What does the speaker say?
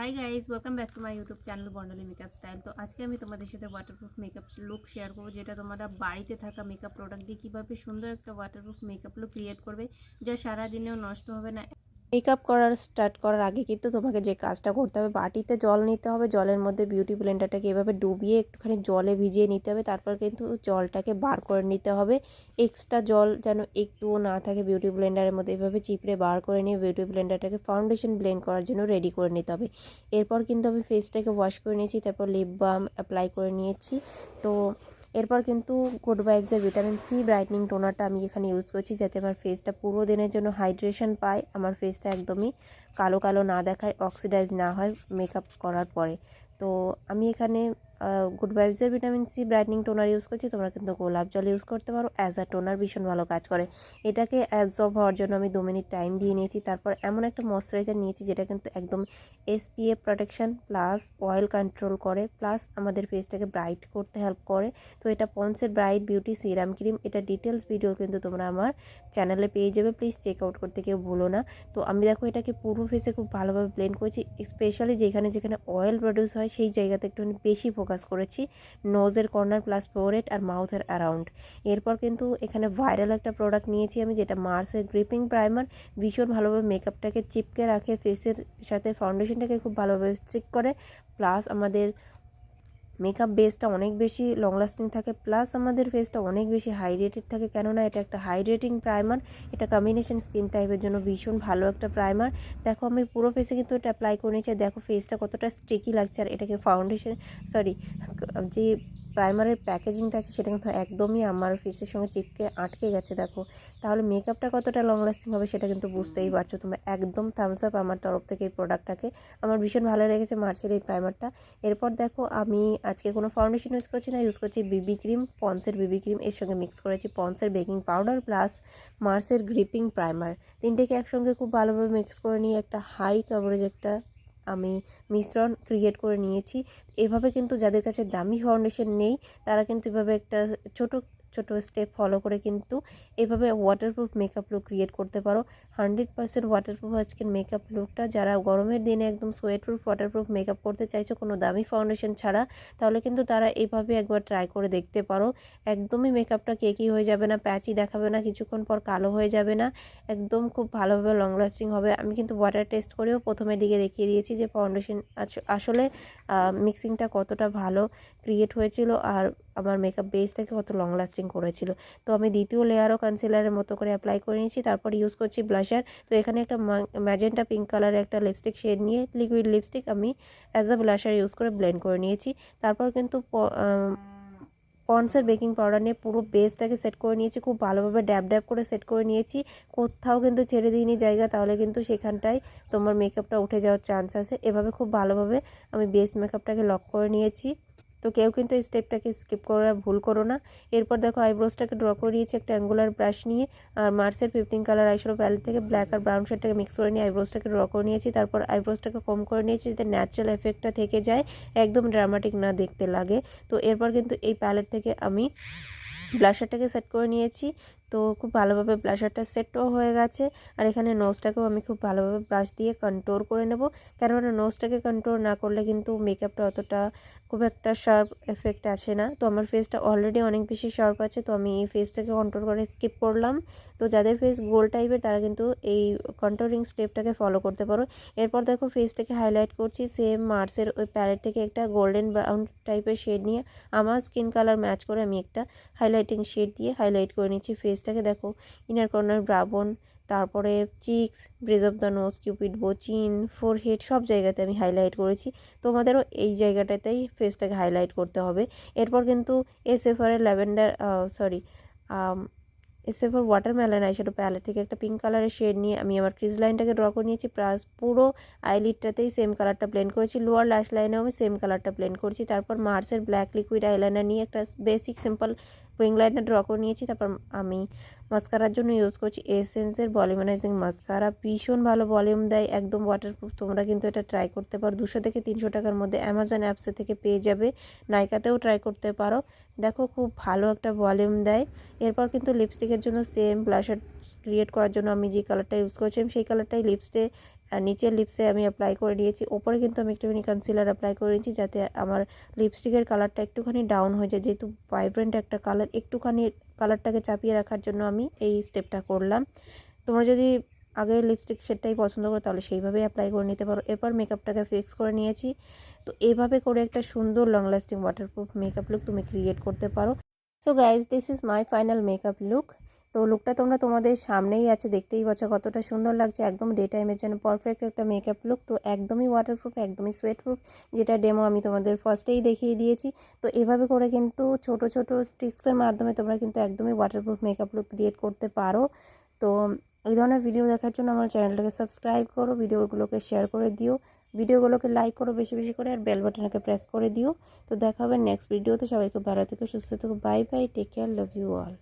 Hi guys welcome back to my YouTube channel Barnali makeup style তো আজকে আমি তোমাদের সাথে ওয়াটারপ্রুফ মেকআপ লুক শেয়ার করব, যেটা তোমরা বাড়িতে থাকা মেকআপ প্রোডাক্ট দিয়ে কীভাবে সুন্দর একটা ওয়াটারপ্রুফ মেকআপ লুক ক্রিয়েট করবে, যা সারাদিনেও নষ্ট হবে না। মেকআপ করার স্টার্ট করার আগে কিন্তু তোমাকে যে কাজটা করতে হবে, বাটিতে জল নিতে হবে, জলের মধ্যে বিউটি ব্লেন্ডারটাকে এভাবে ডুবিয়ে একটুখানি জলে ভিজিয়ে নিতে হবে, তারপর কিন্তু জলটাকে বার করে নিতে হবে। এক্সট্রা জল যেন একটুও না থাকে বিউটি ব্লেন্ডারের মধ্যে, এভাবে চিপড়ে বার করে নিয়ে বিউটি ব্লেন্ডারটাকে ফাউন্ডেশন ব্লেন্ড করার জন্য রেডি করে নিতে হবে। এরপর কিন্তু আমি ফেসটাকে ওয়াশ করে নিয়েছি, তারপর লিপ বাম অ্যাপ্লাই করে নিয়েছি। তো এরপর কিন্তু গুড ভাইবসের ভিটামিন সি ব্রাইটনিং টোনারটা আমি এখানে ইউজ করছি যাতে আমার ফেসটা পুরো দিনের জন্য হাইড্রেশন পায়, আমার ফেসটা একদমই কালো কালো না দেখায় অক্সিডাইজ না হয় মেকআপ করার পরে। তো আমি এখানে good ভাইবসের vitamin C brightening toner use করছি, তোমরা কিন্তু গোলাপ জল ইউজ করতে পারো। অ্যাজ আ টোনার ভীষণ ভালো কাজ করে। এটাকে অ্যাবজর্ব হওয়ার জন্য আমি দু মিনিট টাইম দিয়ে নিয়েছি। তারপর এমন একটা ময়শ্চারাইজার নিয়েছি, যেটা কিন্তু একদম SPF protection plus oil control করে প্লাস আমাদের ফেসটাকে ব্রাইট করতে হেল্প করে। তো এটা পন্সের ব্রাইট বিউটি সিরাম ক্রিম এটা ডিটেলস ভিডিও কিন্তু তোমরা আমার চ্যানেলে পেয়ে যাবে। প্লিজ চেক আউট করতে কেউ ভুলো না। তো আমি দেখো এটাকে পুরো ফেসে খুব ভালোভাবে ব্লেন্ড করেছি স্পেশালি যেখানে যেখানে অয়েল প্রডিউস হয়, সেই জায়গাতে একটুখানি বেশি ফোকাস করেছি নোজের কর্নার প্লাস ফোরেট আর মাউথের অ্যারাউন্ড এরপর কিন্তু এখানে ভাইরাল একটা প্রোডাক্ট নিয়েছি আমি, যেটা মার্সের গ্রিপিং প্রাইমার ভীষণ ভালোভাবে মেকআপটাকে চিপকে রাখে ফেসের সাথে ফাউন্ডেশনটাকে খুব ভালোভাবে স্টিক করে। প্লাস আমাদের মেকআপ বেসটা অনেক বেশি লং লাস্টিং থাকে প্লাস আমাদের ফেসটা অনেক বেশি হাইড্রেটেড থাকে, কেননা এটা একটা হাইড্রেটিং প্রাইমার এটা কম্বিনেশন স্কিন টাইপের জন্য ভীষণ ভালো একটা প্রাইমার দেখো আমি পুরো ফেসে কিন্তু এটা অ্যাপ্লাই করে নিয়েছি দেখো ফেসটা কতটা স্টিকি লাগছে, আর এটাকে ফাউন্ডেশন সরি যে প্রাইমারের প্যাকেজিংটা আছে, সেটা কিন্তু একদমই আমার ফেসের সঙ্গে চিপকে আটকে গেছে, দেখো। তাহলে মেকআপটা কতটা লং লাস্টিং হবে সেটা কিন্তু বুঝতেই পারছ। তোমরা একদম থামস আপ আমার তরফ থেকে এই প্রোডাক্টটাকে আমার ভীষণ ভালো লেগেছে মার্চের এই প্রাইমারটা এরপর দেখো, আমি আজকে কোনো ফাউন্ডেশন ইউজ করছি না ইউজ করছি বিবি ক্রিম পন্সের বিবি ক্রিম এর সঙ্গে মিক্স করেছি পন্সের বেকিং পাউডার প্লাস মার্সের গ্রিপিং প্রাইমার তিনটেকে একসঙ্গে খুব ভালোভাবে মিক্স করে নিয়ে একটা হাই কাভারেজ একটা আমি মিশ্রণ ক্রিয়েট করে নিয়েছি। এভাবে কিন্তু যাদের কাছে দামি ফাউন্ডেশন নেই, তারা কিন্তু এভাবে একটা ছোট ছোট স্টেপ ফলো করে কিন্তু এভাবে ওয়াটারপ্রুফ মেকআপ লুক ক্রিয়েট করতে পারো। হান্ড্রেড পার্সেন্ট ওয়াটারপ্রুফ আজকের মেকআপ লুকটা যারা গরমের দিনে একদম সোয়েটপ্রুফ ওয়াটারপ্রুফ মেকআপ করতে চাইছো, কোনো দামি ফাউন্ডেশন ছাড়া, তাহলে কিন্তু তারা এইভাবে একবার ট্রাই করে দেখতে পারো। একদমই মেকআপটা কেকি হয়ে যাবে না প্যাচই দেখাবে না, কিছুক্ষণ পর কালো হয়ে যাবে না। একদম খুব ভালোভাবে লং লাস্টিং হবে। আমি কিন্তু ওয়াটার টেস্ট করেও প্রথমের দিকে দেখিয়ে দিয়েছি যে ফাউন্ডেশন আসলে মিক্সিংটা কতটা ভালো ক্রিয়েট হয়েছিল, আর আমার মেকআপ বেসটাকে কত লং লাস্টিং করেছিল। তো আমি দ্বিতীয় লেয়ারও কনসিলারের মতো করে অ্যাপ্লাই করে নিয়েছি, তারপর ইউজ করছি ব্লাশার তো এখানে একটা ম্যাজেন্টা পিঙ্ক কালারের একটা লিপস্টিক শেড নিয়ে লিকুইড লিপস্টিক আমি অ্যাজ আ ব্লাশার ইউজ করে ব্লেন্ড করে নিয়েছি। তারপর কিন্তু পন্সের বেকিং পাউডার নিয়ে পুরো বেসটাকে সেট করে নিয়েছি, খুব ভালোভাবে ড্যাব ড্যাব করে সেট করে নিয়েছি। কোথাও কিন্তু ছেড়ে দিইনি জায়গা, তাহলে কিন্তু সেখানটায় তোমার মেকআপটা উঠে যাওয়ার চান্স আছে। এভাবে খুব ভালোভাবে আমি বেস মেকআপটাকে লক করে নিয়েছি। তো কেউ কিন্তু এই স্টেপটাকে স্কিপ করা ভুল করো না। এরপর দেখো আইব্রোসটাকে ড্র করে নিয়েছি একটা অ্যাঙ্গুলার ব্রাশ নিয়ে। আর মার্সের ফিফটিন কালার আইশ্যাডো প্যালেট থেকে ব্ল্যাক আর ব্রাউন শেডটাকে মিক্স করে নিয়ে আইব্রোসটাকে ড্র করে নিয়েছি। তারপর আইব্রোসটাকে কম করে নিয়েছি যাতে ন্যাচারাল এফেক্টটা থেকে যায়, একদম ড্রামাটিক না দেখতে লাগে। তো এরপর কিন্তু এই প্যালেট থেকে আমি ব্লাশারটাকে সেট করে নিয়েছি। তো খুব ভালোভাবে ব্লাশারটা সেটও হয়ে গেছে। আর এখানে নোজটাকেও আমি খুব ভালোভাবে ব্রাশ দিয়ে কন্ট্রোল করে নেব। কেননা নোজটাকে কন্ট্রোল না করলে কিন্তু মেকআপটা অতটা খুব একটা শার্প এফেক্ট আসে না। তো আমার ফেসটা অলরেডি অনেক বেশি শার্প আছে, তো আমি এই ফেসটাকে কন্ট্রোল করে স্কিপ করলাম। তো যাদের ফেস গোল টাইপের তারা কিন্তু এই কন্ট্রোলিং স্টেপটাকে ফলো করতে পারো। এরপর দেখো ফেসটাকে হাইলাইট করছি সেম মার্সের ওই প্যালেট থেকে একটা গোল্ডেন ব্রাউন টাইপের শেড নিয়ে। আমার স্কিন কালার ম্যাচ করে আমি একটা হাইলাইটিং শেড দিয়ে হাইলাইট করে নিচ্ছি ফেসটাকে দেখো ইনার কর্নার ব্রাবন তারপরে cheeks bridge of the nose cupid bow chin forehead head সব জায়গাতে আমি হাইলাইট করেছি। তোমাদেরও এই জায়গাটাতেই ফেসটাকে হাইলাইট করতে হবে। এরপর কিন্তু এস এফারের ল্যাভেন্ডার সরি এসএফার ওয়াটারমেলন আইশ্যাডো প্যালেট থেকে একটা পিঙ্ক কালারের শেড নিয়ে আমি আমার ক্রিজ লাইনটাকে ড্র করে নিয়েছি। প্লাস পুরো আইলিডটাতেই সেম কালারটা ব্লেন্ড করেছি। লোয়ার ল্যাশ লাইনেও আমি সেম কালারটা ব্লেন্ড করেছি। তারপর মার্সের ব্ল্যাক লিকুইড আইলাইনার নিয়ে একটা basic simple wing liner draw করে নিয়েছি, তারপর আমি মাস্কারার জন্য ইউজ করছি এসেন্সের ভলিউমানাইজিং মাস্কারা ভীষণ ভালো ভলিউম দেয়, একদম ওয়াটারপ্রুফ তোমরা কিন্তু এটা ট্রাই করতে পারো। দুশো থেকে তিনশো টাকার মধ্যে অ্যামাজন অ্যাপসে থেকে পেয়ে যাবে। নাইকাতেও ট্রাই করতে পারো। দেখো খুব ভালো একটা ভলিউম দেয়। এরপর কিন্তু লিপস্টিকের জন্য সেম ব্লাশার ক্রিয়েট করার জন্য আমি যে কালারটা ইউজ করছিলাম সেই কালারটাই লিপস্টে নিচের লিপসে আমি অ্যাপ্লাই করে নিয়েছি ওপরে কিন্তু আমি একটুখানি কনসিলার অ্যাপ্লাই করে নিয়েছি যাতে আমার লিপস্টিকের কালারটা একটুখানি ডাউন হয়ে যায়। যেহেতু ভাইব্রেন্ট একটা কালার একটুখানি কালারটাকে চাপিয়ে রাখার জন্য আমি এই স্টেপটা করলাম। তোমরা যদি আগে লিপস্টিক সেটাই পছন্দ করো, তাহলে সেইভাবেই অ্যাপ্লাই করে নিতে পারো। এরপর মেকআপটাকে ফিক্স করে নিয়েছি। তো এভাবে করে একটা সুন্দর long lasting waterproof makeup look তুমি ক্রিয়েট করতে পারো। So guys this is my final makeup look তো লুকটা তোমরা তোমাদের সামনেই আছে, দেখতেই পাচ্ছ কতটা সুন্দর লাগছে, একদম ডে টাইমের জন্য পারফেক্ট একটা মেকআপ লুক তো একদমই ওয়াটারপ্রুফ একদমই সোয়েটপ্রুফ যেটা ডেমো আমি তোমাদের ফার্স্টেই দেখিয়ে দিয়েছি। তো এভাবে করে কিন্তু ছোট ছোট ট্রিক্সের মাধ্যমে তোমরা কিন্তু একদমই ওয়াটারপ্রুফ মেকআপ লুক ক্রিয়েট করতে পারো। তো এই ধরনের ভিডিও দেখার জন্য আমার চ্যানেলটাকে সাবস্ক্রাইব করো ভিডিওগুলোকে শেয়ার করে দিও ভিডিওগুলোকে লাইক করো বেশি বেশি করে, আর বেল বাটনটাকে প্রেস করে দিও। তো দেখা হবে নেক্সট ভিডিওতে সবাইকে ভালো থেকে, সুস্থ থেকো bye bye take care love you all